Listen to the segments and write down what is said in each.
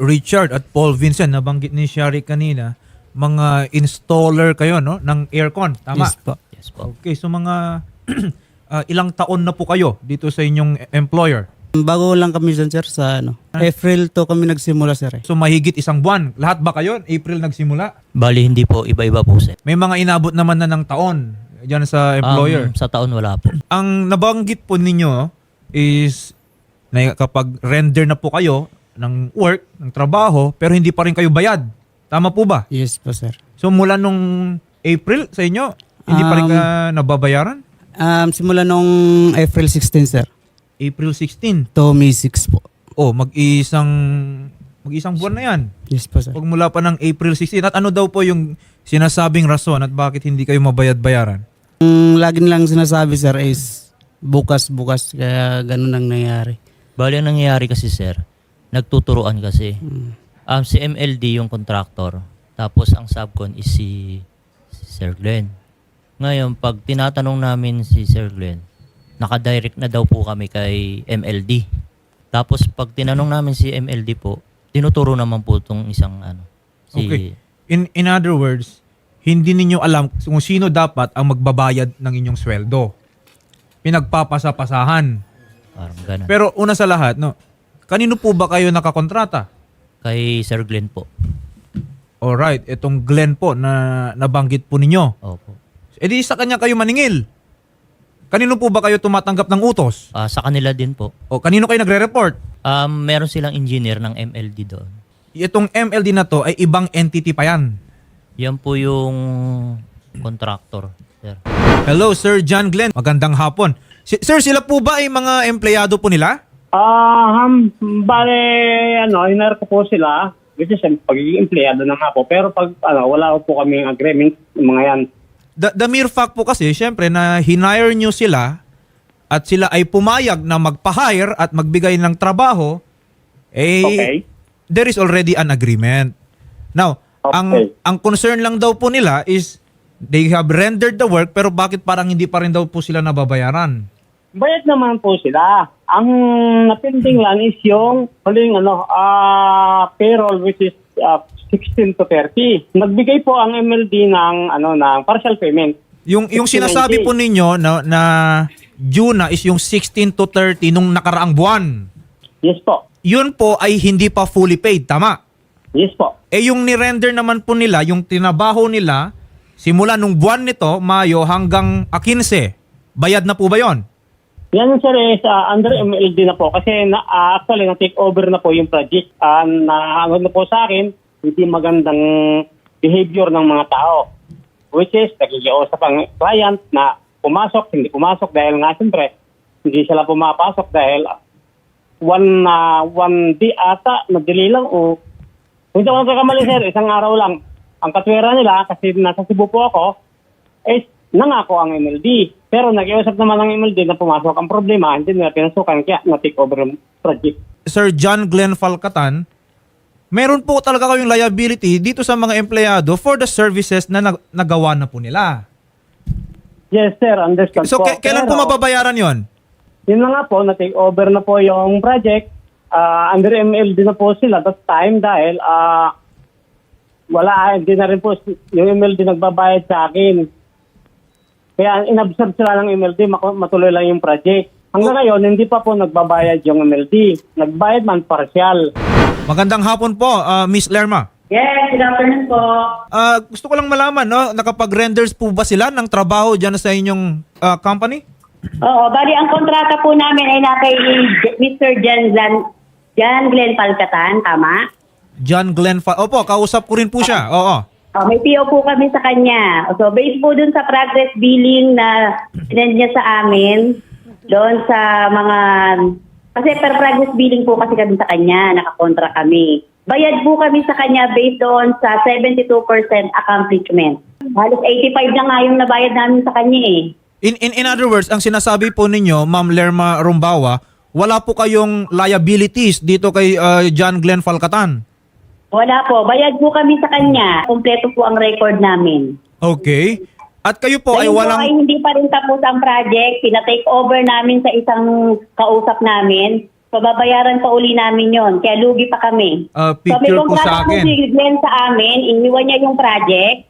Richard at Paul Vincent, nabanggit ni Shari kanina, mga installer kayo no ng aircon, tama? Yes po. Yes po. Okay, so mga ah, ilang taon na po kayo dito sa inyong employer? Bago lang kami dyan, sir, sa ano. April to kami nagsimula, sir. Eh. So mahigit isang buwan. Lahat ba kayo? April nagsimula? Bali, hindi po. Iba-iba po, sir. May mga inabot naman na ng taon diyan sa employer. Um, sa taon, wala po. Ang nabanggit po ninyo is na kapag render na po kayo ng work, ng trabaho, pero hindi pa rin kayo bayad. Tama po ba? Yes po, sir. So mula nung April sa inyo, hindi pa rin Um, ka nababayaran? Um, simula nung April 16, sir. April 16. To May 6 po. Oh, mag-isang mag-isang buwan na 'yan. Yes po, sir. Pag mula pa ng April 16. At ano daw po yung sinasabing rason at bakit hindi kayo mabayad-bayaran? Ang lagi nilang sinasabi, sir, is bukas-bukas. Kaya ganun ang nangyari. Bali, ang nangyayari kasi, sir, nagtuturuan kasi. Mm. Um, si MLD yung contractor. Tapos, ang subcon is si, si Sir Glenn. Ngayon, pag tinatanong namin si Sir Glenn, nakadirect na daw po kami kay MLD. Tapos, pag tinanong namin si MLD po, tinuturo naman po itong isang ano, si... Okay. In in other words, hindi ninyo alam kung sino dapat ang magbabayad ng inyong sweldo. Pinagpapasa-pasahan. Parang ganun. Pero una sa lahat, no, kanino po ba kayo nakakontrata? Kay Sir Glenn po. Alright, itong Glenn po na nabanggit po ninyo. Opo. E di sa kanya kayo maningil. Kanino po ba kayo tumatanggap ng utos? Ah, sa kanila din po. O kanino kayo nagre-report? Um, meron silang engineer ng MLD doon. Itong MLD na to ay ibang entity pa yan. Yan po yung contractor, sir. Hello, Sir John Glenn. Magandang hapon. Si- sir, sila po ba ay mga empleyado po nila? Ah, um, bale, ano, hinar ko po sila, which is um, pagiging empleyado na nga po. Pero pag, ano, wala po kami agreement, yung mga yan. The, the mere fact po kasi, syempre, na hinire nyo sila at sila ay pumayag na magpa-hire at magbigay ng trabaho, eh, Okay? there is already an agreement. Now, ang Okay. ang concern lang daw po nila is they have rendered the work pero bakit parang hindi pa rin daw po sila nababayaran? Bayad naman po sila. Ang napinding lang is yung huling ano, ah payroll which is ah, 16 to 30. Nagbigay po ang MLD ng ano ng partial payment. Yung yung 60, sinasabi 90. po ninyo na, na due na is yung 16 to 30 nung nakaraang buwan. Yes po. Yun po ay hindi pa fully paid, tama? Yes po. Eh yung ni-render naman po nila, yung tinabaho nila, simula nung buwan nito, Mayo hanggang ah, 15, bayad na po ba yon? Yan sir is ah, under MLD na po kasi na, ah, actually na take over na po yung project. Uh, na ano na po sa akin, hindi magandang behavior ng mga tao. Which is, nakikiusap ang client na pumasok, hindi pumasok dahil nga siyempre, hindi sila pumapasok dahil one, na one day ata, madali lang o kung hindi ako nagkakamali sir, isang araw lang. Ang katwera nila, kasi nasa Cebu po ako, is nangako ang MLD. Pero nag-iusap naman ang MLD na pumasok ang problema, hindi nila pinasukan kaya na-take over yung project. Sir John Glenn Falcatan, meron po talaga kayong liability dito sa mga empleyado for the services na nag- nagawa na po nila. Yes sir, understand So, po. ke- kailan po Pero, mababayaran yon? Yun na nga po, na-take over na po yung project. Ah, under MLD na po sila that time dahil ah, wala, hindi na rin po yung MLD nagbabayad sa akin. Kaya inabsorb sila ng MLD, matuloy lang yung project. Hanggang ngayon, hindi pa po nagbabayad yung MLD. Nagbayad man partial. Magandang hapon po, ah, Miss Lerma. Yes, good afternoon po. Ah, gusto ko lang malaman, no, nakapag-renders po ba sila ng trabaho dyan sa inyong ah, company? Oo, bali ang kontrata po namin ay na kay Mr. Jan Glenn, Jan Glenn Palcatan, tama? John Glenn Fa- Opo, kausap ko rin po siya. Oo. Oh, may PO po kami sa kanya. So, based po dun sa progress billing na sinend niya sa amin, doon sa mga... Kasi per progress billing po kasi kami sa kanya, nakakontra kami. Bayad po kami sa kanya based doon sa 72% accomplishment. Halos 85 na nga yung nabayad namin sa kanya eh. In, in, in other words, ang sinasabi po ninyo, Ma'am Lerma Rumbawa, wala po kayong liabilities dito kay ah, John Glenn Falcatan. Wala po. Bayad po kami sa kanya. Kompleto po ang record namin. Okay. At kayo po ay Ngayon po walang... ay hindi pa rin tapos ang project. Pina-take over namin sa isang kausap namin. pababayaran pa uli namin yon Kaya lugi pa kami. Ah, picture po sa akin. si Glenn sa amin, iniwan niya yung project,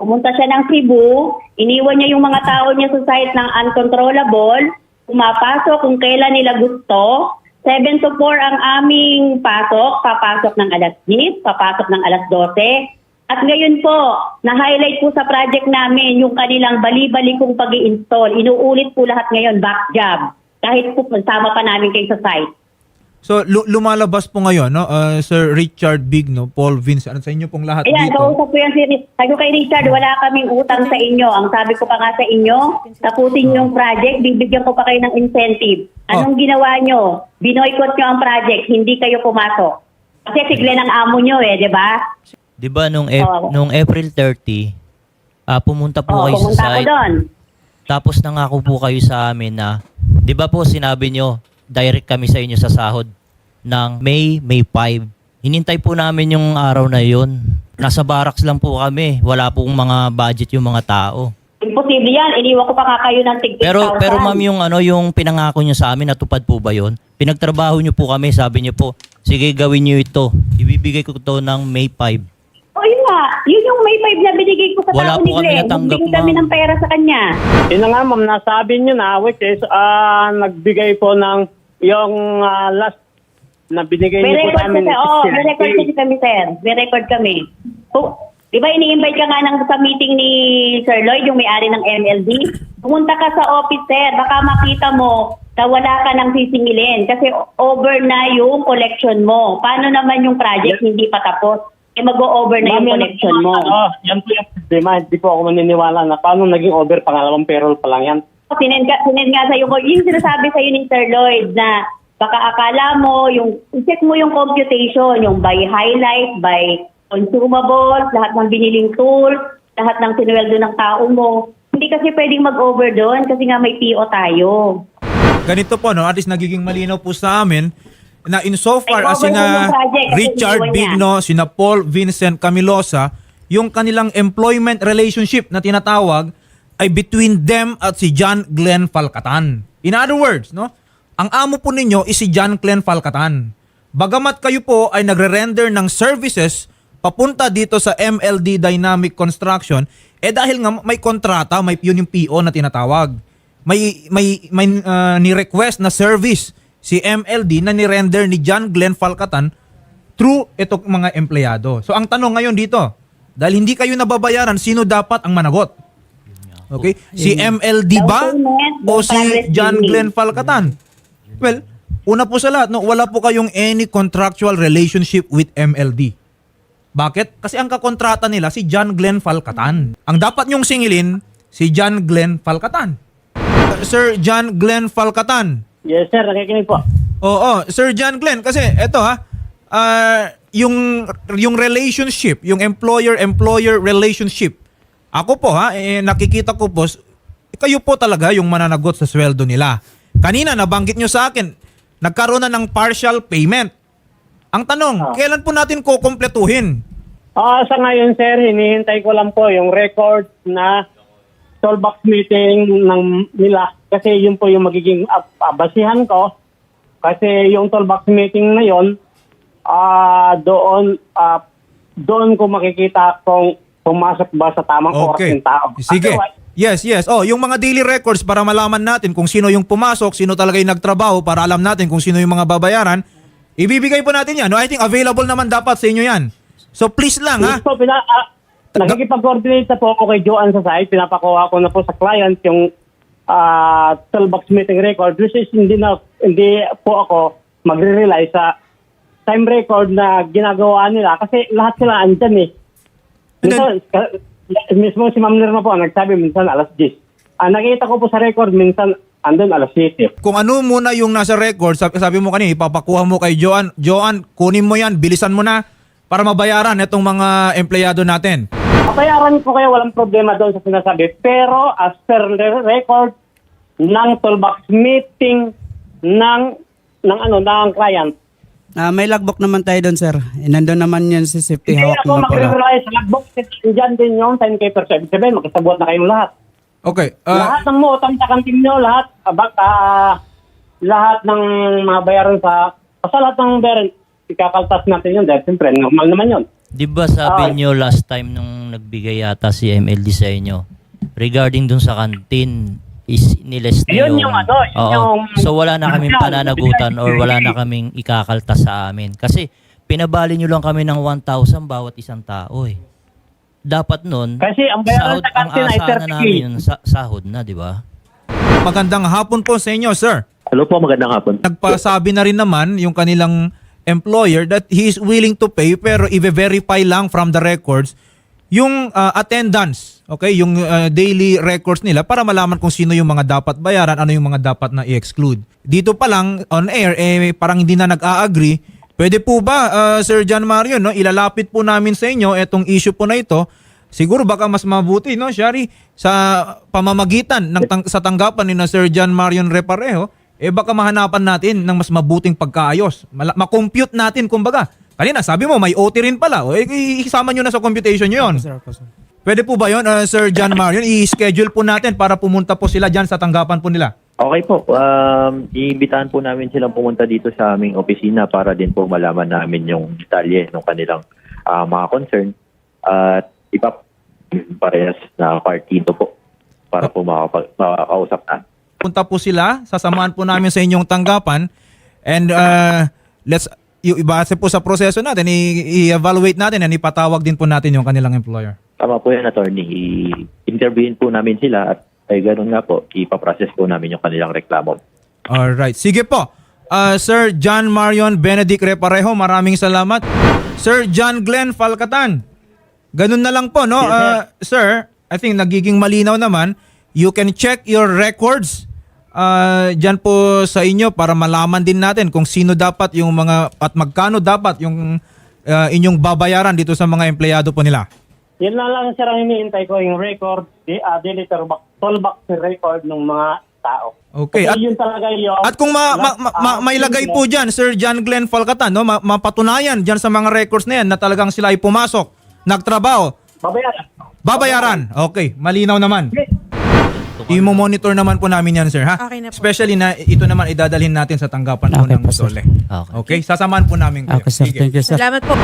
pumunta siya ng Cebu, iniwan niya yung mga tao niya sa site ng uncontrollable, pumapasok kung kailan nila gusto. 7 to 4 ang aming pasok, papasok ng alas 10, papasok ng alas 12. At ngayon po, na-highlight po sa project namin yung kanilang bali-bali kong pag install Inuulit po lahat ngayon, back job. Kahit po sama pa namin kayo sa site. So lu- lumalabas po ngayon no uh, Sir Richard Bigno, Paul Vince, ano sa inyo pong lahat Ayan, dito. kausap ko yan si Rich. Sabi ko kay Richard, wala kaming utang sa inyo. Ang sabi ko pa nga sa inyo, tapusin yung project, bibigyan ko pa kayo ng incentive. Anong ginawa nyo? Binoykot nyo ang project, hindi kayo pumasok. Kasi si Glenn ang amo nyo eh, di ba? 'Di ba nung Ap- Oo. nung April 30, ah pumunta po Oo, kayo pumunta sa ako site. doon. Tapos nangako po kayo sa amin na 'di ba po sinabi nyo direct kami sa inyo sa sahod ng May May 5. Hinintay po namin yung araw na yun. Nasa barracks lang po kami. Wala pong mga budget yung mga tao. Imposible yan. Iniwan ko pa nga kayo ng tig Pero pero ma'am yung ano yung pinangako niyo sa amin natupad po ba 'yon? Pinagtrabaho niyo po kami, sabi niyo po, sige gawin niyo ito. Ibibigay ko to ng May 5. O yun yung May 5 na binigay ko sa Wala tao po ni kami Glenn. natanggap, Nagbigay kami ma'am. ng pera sa kanya. Yun na nga ma'am, nasabi nyo na, which is, ah, nagbigay po ng yung ah, last na binigay May niyo po record sa amin. kasi, oo, is may record 60. kasi kami, sir. May record kami. So, di ba ini-invite ka nga ng, sa meeting ni Sir Lloyd, yung may-ari ng MLD? Pumunta ka sa office, sir. Baka makita mo na wala ka nang sisingilin kasi over na yung collection mo. Paano naman yung project hindi pa tapos? Eh, mag-over na yung Ma'am, yan- collection mo. Oo, yan po yung problema. Hindi po ako maniniwala na paano naging over pangalawang payroll pa lang yan. Sinend, ka, sinend nga sa'yo ko, yung sinasabi sa'yo ni Sir Lloyd na baka akala mo, yung, check mo yung computation, yung by highlight, by consumables, lahat ng biniling tools, lahat ng sinuweldo ng tao mo. Hindi kasi pwedeng mag-over doon kasi nga may PO tayo. Ganito po no, at least nagiging malinaw po sa amin na insofar Ay, as over sina Richard. Bigno, sina Paul Vincent Camilosa, yung kanilang employment relationship na tinatawag ay between them at si John Glenn Falcatan. In other words, no, ang amo po ninyo is si John Glenn Falcatan. Bagamat kayo po ay nagre-render ng services papunta dito sa MLD Dynamic Construction, eh dahil nga may kontrata, may yun yung PO na tinatawag. May may may uh, ni-request na service si MLD na ni-render ni John Glenn Falcatan through itong mga empleyado. So ang tanong ngayon dito, dahil hindi kayo nababayaran, sino dapat ang managot? Okay? Si MLD ba o si John. Glenn Falcatan? Well, una po sa lahat, no, wala po kayong any contractual relationship with MLD. Bakit? Kasi ang kakontrata nila si John Glenn Falcatan. Ang dapat nyong singilin, si John Glenn Falcatan. Sir John Glenn Falcatan. Yes sir, nakikinig po. Oo, Sir John Glenn kasi eto ha, ah, yung yung relationship, yung employer-employer relationship. Ako po ha, eh, nakikita ko po s- kayo po talaga yung mananagot sa sweldo nila. Kanina nabanggit nyo sa akin, nagkaroon na ng partial payment. Ang tanong, Ah. kailan po natin kukumpletuhin? Ah, sa ngayon sir, hinihintay ko lang po yung record na toolbox meeting ng nila kasi yun po yung magiging ab- abasihan ko kasi yung toolbox meeting na yon ah doon ah, doon ko makikita kung pumasok ba sa tamang oras Okay. yung tao. Sige. Otherwise, Yes, yes. Oh, yung mga daily records para malaman natin kung sino yung pumasok, sino talaga yung nagtrabaho para alam natin kung sino yung mga babayaran. Ibibigay po natin yan. No, I think available naman dapat sa inyo yan. So please lang ha. Yes po, pina, ah, nakikipag-coordinate na po ako kay Joanne sa site. Pinapakuha ko na po sa client yung ah, toolbox meeting record. Which is hindi, na, hindi po ako magre-rely sa time record na ginagawa nila kasi lahat sila andyan eh. Minsan, mismo si Ma'am Nirma po, nagsabi minsan alas 10. Ah, nakita ko po sa record, minsan andun alas 7. Kung ano muna yung nasa record, sabi, sabi mo kanina, ipapakuha mo kay Joan. Joan, kunin mo yan, bilisan mo na para mabayaran itong mga empleyado natin. Papayaran ko kaya walang problema doon sa sinasabi. Pero as per the record ng toolbox meeting ng ng ano ng client. Ah, may logbook naman tayo doon, sir. Eh, nandun naman yan si safety Hindi hawak ako naman pala. magre-rely sa logbook. Diyan din yung 10K per 7. Sabihin, magkasabot na kayong lahat. Okay. ah, lahat ng mo, sa kantin nyo, lahat, abak, ah, lahat ng mga bayaran sa, sa lahat ng bayaran, ikakaltas natin yun dahil siyempre normal naman yun. Di ba sabi Ah. nyo last time nung nagbigay yata si MLD sa inyo, regarding dun sa kantin, is niles na Yun yung ano, yun Oo. yung- So wala na kaming pananagutan or wala na kaming ikakaltas sa amin. Kasi pinabali nyo lang kami ng 1,000 bawat isang tao eh. Dapat nun, Kasi ang bayaran sahod, sa ang kantin ay asahan na 30K. namin yun, sa, sahod na, di ba? Magandang hapon po sa inyo, sir. Hello po, magandang hapon. Nagpasabi na rin naman yung kanilang employer that he is willing to pay pero i-verify lang from the records yung uh, attendance, okay, yung uh, daily records nila para malaman kung sino yung mga dapat bayaran, ano yung mga dapat na i-exclude. Dito pa lang on air eh parang hindi na nag-a-agree. Pwede po ba uh, Sir John Mario no, ilalapit po namin sa inyo etong issue po na ito. Siguro baka mas mabuti no, Shari, sa pamamagitan ng tang- sa tanggapan ni na Sir John Marion Reparejo, eh baka mahanapan natin ng mas mabuting pagkaayos. Mala- Ma-compute natin kumbaga. Kanina sabi mo may OT rin pala. O, eh, isama nyo na sa computation nyo yun. Sir, po, sir. Pwede po ba yun, uh, Sir John Marion? I-schedule po natin para pumunta po sila dyan sa tanggapan po nila. Okay po, um, iimbitahan po namin silang pumunta dito sa aming opisina para din po malaman namin yung detalye ng kanilang ah, mga concern at ipa parehas na partido po para po makapag, makakausap na. Punta po sila, sasamahan po namin sa inyong tanggapan and uh, let's yung ibase po sa proseso natin, i-evaluate natin and ipatawag din po natin yung kanilang employer. Tama po yan, attorney. I-interviewin po namin sila at ay ganun nga po, ipaprocess po namin yung kanilang reklamo. Alright. Sige po. Uh, Sir John Marion Benedict Reparejo, maraming salamat. Sir John Glenn Falcatan, ganun na lang po, no? Uh, sir, I think nagiging malinaw naman. You can check your records uh, dyan po sa inyo para malaman din natin kung sino dapat yung mga at magkano dapat yung uh, inyong babayaran dito sa mga empleyado po nila. Yan na lang sir ang iniintay ko, yung record, di, uh, daily tollback, tollback record ng mga tao. Okay. At, yun talaga yung... at kung ma, ma, ma, ma- Ah, mailagay po dyan, Sir John Glenn Falcatan, no? Ma, mapatunayan dyan sa mga records na yan na talagang sila ay pumasok, nagtrabaho, Babayaran. babayaran. Okay, malinaw naman. I-monitor naman po namin yan, sir, ha? Okay na po. Especially na ito naman idadalhin natin sa tanggapan po Okay ng po, sir. Sole. Okay. Okay, sasamahan po namin kayo. Okay, sir. Sige. Thank you, sir. Salamat po.